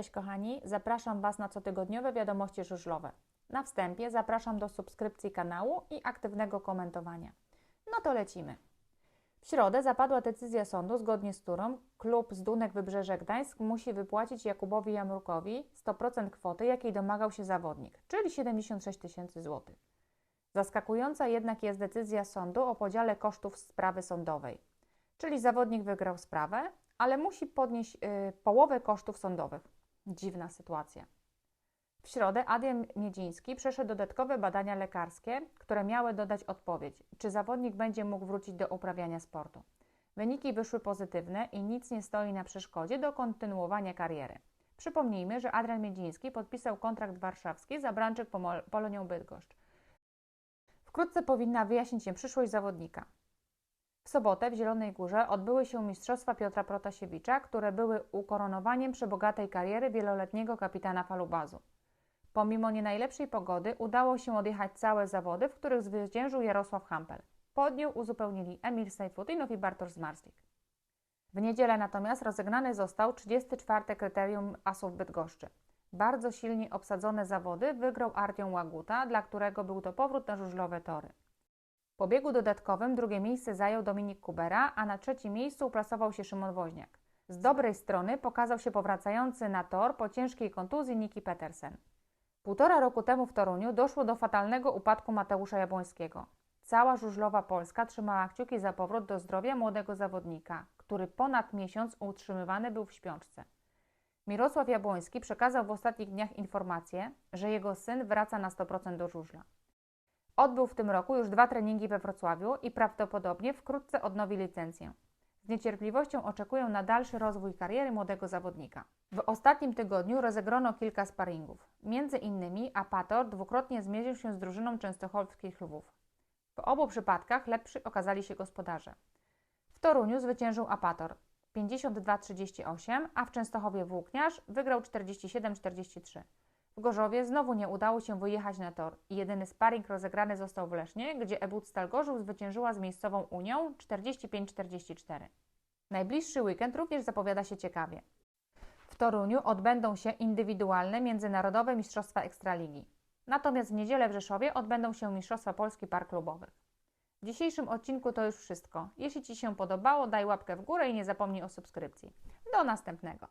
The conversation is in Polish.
Cześć kochani, zapraszam Was na cotygodniowe wiadomości żużlowe. Na wstępie zapraszam do subskrypcji kanału i aktywnego komentowania. No to lecimy. W środę zapadła decyzja sądu, zgodnie z którą klub z Dunek Wybrzeże Gdańsk musi wypłacić Jakubowi Jamrukowi 100% kwoty, jakiej domagał się zawodnik, czyli 76 tysięcy złotych. Zaskakująca jednak jest decyzja sądu o podziale kosztów sprawy sądowej. Czyli zawodnik wygrał sprawę, ale musi podnieść y, połowę kosztów sądowych. Dziwna sytuacja. W środę Adrian Miedziński przeszedł dodatkowe badania lekarskie, które miały dodać odpowiedź, czy zawodnik będzie mógł wrócić do uprawiania sportu. Wyniki wyszły pozytywne i nic nie stoi na przeszkodzie do kontynuowania kariery. Przypomnijmy, że Adrian Miedziński podpisał kontrakt warszawski za Branczyk Polonią Bydgoszcz. Wkrótce powinna wyjaśnić się przyszłość zawodnika. W sobotę w Zielonej Górze odbyły się Mistrzostwa Piotra Protasiewicza, które były ukoronowaniem przebogatej kariery wieloletniego kapitana falubazu. Pomimo nie najlepszej pogody udało się odjechać całe zawody, w których zwyciężył Jarosław Hampel. Podniu uzupełnili Emil Sejfutinow i Bartosz Zmarslik. W niedzielę natomiast rozegnany został 34. kryterium Asów Bydgoszczy. Bardzo silnie obsadzone zawody wygrał Artiom Łaguta, dla którego był to powrót na żużlowe tory. Po biegu dodatkowym drugie miejsce zajął Dominik Kubera, a na trzecim miejscu uplasował się Szymon Woźniak. Z dobrej strony pokazał się powracający na tor po ciężkiej kontuzji Niki Petersen. Półtora roku temu w Toruniu doszło do fatalnego upadku Mateusza Jabłońskiego. Cała żużlowa Polska trzymała kciuki za powrót do zdrowia młodego zawodnika, który ponad miesiąc utrzymywany był w śpiączce. Mirosław Jabłoński przekazał w ostatnich dniach informację, że jego syn wraca na 100% do żużla. Odbył w tym roku już dwa treningi we Wrocławiu i prawdopodobnie wkrótce odnowi licencję. Z niecierpliwością oczekują na dalszy rozwój kariery młodego zawodnika. W ostatnim tygodniu rozegrono kilka sparingów. Między innymi Apator dwukrotnie zmierzył się z drużyną częstochowskich lwów. W obu przypadkach lepszy okazali się gospodarze. W Toruniu zwyciężył Apator 52-38, a w Częstochowie Włókniarz wygrał 47-43. Gorzowie znowu nie udało się wyjechać na tor i jedyny sparring rozegrany został w Lesznie, gdzie Ebut Stal Gorzów zwyciężyła z miejscową Unią 45-44. Najbliższy weekend również zapowiada się ciekawie. W Toruniu odbędą się indywidualne międzynarodowe Mistrzostwa Ekstraligi. Natomiast w niedzielę w Rzeszowie odbędą się Mistrzostwa Polski Par Klubowych. W dzisiejszym odcinku to już wszystko. Jeśli Ci się podobało, daj łapkę w górę i nie zapomnij o subskrypcji. Do następnego.